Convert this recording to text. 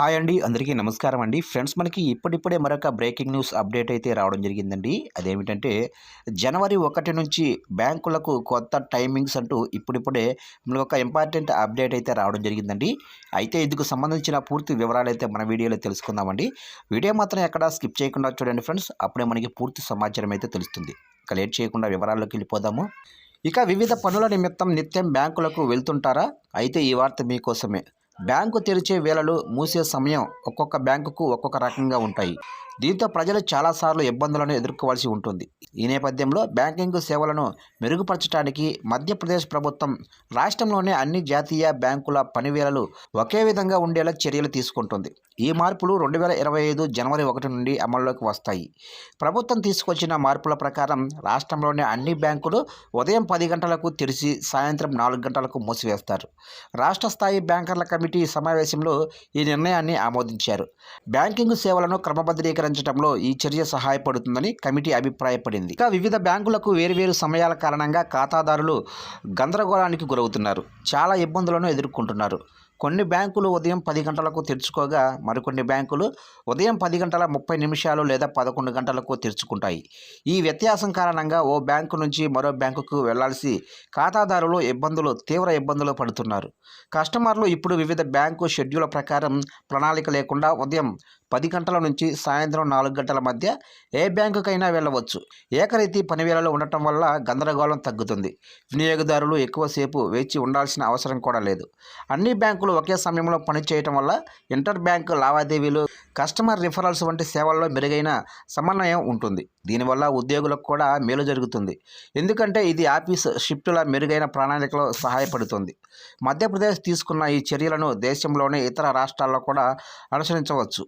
Hi అండి. అందరికీ నమస్కారం అండి. ఫ్రెండ్స్ మనకి ఇప్పుడిప్పుడే మరొక బ్రేకింగ్ న్యూస్ అప్డేట్ అయితే రావడం జరిగిందండి. అదేమిటంటే జనవరి ఒకటి నుంచి బ్యాంకులకు కొత్త టైమింగ్స్ అంటూ ఇప్పుడిప్పుడే మనకు ఒక ఇంపార్టెంట్ అప్డేట్ అయితే రావడం జరిగిందండి. అయితే ఇందుకు సంబంధించిన పూర్తి వివరాలు అయితే మన వీడియోలో తెలుసుకుందామండి. వీడియో మాత్రం ఎక్కడ స్కిప్ చేయకుండా చూడండి ఫ్రెండ్స్. అప్పుడే మనకి పూర్తి సమాచారం అయితే తెలుస్తుంది. ఇక లేట్ చేయకుండా వివరాల్లోకి వెళ్ళిపోదాము. ఇక వివిధ పనుల నిమిత్తం నిత్యం బ్యాంకులకు వెళ్తుంటారా? అయితే ఈ వార్త మీకోసమే. బ్యాంకు తెరిచే వేళలు మూసే సమయం ఒక్కొక్క బ్యాంకుకు ఒక్కొక్క రకంగా ఉంటాయి. దీంతో ప్రజలు చాలాసార్లు ఇబ్బందులను ఎదుర్కోవాల్సి ఉంటుంది. ఈ నేపథ్యంలో బ్యాంకింగ్ సేవలను మెరుగుపరచడానికి మధ్యప్రదేశ్ ప్రభుత్వం రాష్ట్రంలోనే అన్ని జాతీయ బ్యాంకుల పనివేళలు ఒకే విధంగా ఉండేలా చర్యలు తీసుకుంటుంది. ఈ మార్పులు రెండు వేల ఇరవై ఐదు జనవరి ఒకటి నుండి అమల్లోకి వస్తాయి. ప్రభుత్వం తీసుకొచ్చిన మార్పుల ప్రకారం రాష్ట్రంలోని అన్ని బ్యాంకులు ఉదయం పది గంటలకు తెరిచి సాయంత్రం నాలుగు గంటలకు మూసివేస్తారు. రాష్ట్ర స్థాయి బ్యాంకర్ల కమిటీ కమిటీ సమావేశంలో ఈ నిర్ణయాన్ని ఆమోదించారు. బ్యాంకింగ్ సేవలను క్రమబద్ధీకరించడంలో ఈ చర్య సహాయపడుతుందని కమిటీ అభిప్రాయపడింది. ఇక వివిధ బ్యాంకులకు వేరువేరు సమయాల కారణంగా ఖాతాదారులు గందరగోళానికి గురవుతున్నారు. చాలా ఇబ్బందులను ఎదుర్కొంటున్నారు. కొన్ని బ్యాంకులు ఉదయం పది గంటలకు తెరుచుకోగా మరికొన్ని బ్యాంకులు ఉదయం పది గంటల ముప్పై నిమిషాలు లేదా పదకొండు గంటలకు తెరుచుకుంటాయి. ఈ వ్యత్యాసం కారణంగా ఓ బ్యాంకు నుంచి మరో బ్యాంకుకు వెళ్ళాల్సి ఖాతాదారులు ఇబ్బందులు తీవ్ర ఇబ్బందులు పడుతున్నారు. కస్టమర్లు ఇప్పుడు వివిధ బ్యాంకు షెడ్యూల్ ప్రకారం ప్రణాళిక లేకుండా ఉదయం పది గంటల నుంచి సాయంత్రం నాలుగు గంటల మధ్య ఏ బ్యాంకుకైనా వెళ్ళవచ్చు. ఏకరీతి పనివేళలో ఉండటం వల్ల గందరగోళం తగ్గుతుంది. వినియోగదారులు ఎక్కువసేపు వేచి ఉండాల్సిన అవసరం కూడా లేదు. అన్ని బ్యాంకులు బ్యాంకులు ఒకే సమయంలో పనిచేయటం వల్ల ఇంటర్ బ్యాంక్ లావాదేవీలు కస్టమర్ రిఫరల్స్ వంటి సేవల్లో మెరుగైన సమన్వయం ఉంటుంది. దీనివల్ల ఉద్యోగులకు కూడా మేలు జరుగుతుంది. ఎందుకంటే ఇది ఆఫీస్ షిఫ్టుల మెరుగైన ప్రణాళికలో సహాయపడుతుంది. మధ్యప్రదేశ్ తీసుకున్న ఈ చర్యలను దేశంలోని ఇతర రాష్ట్రాల్లో కూడా అనుసరించవచ్చు.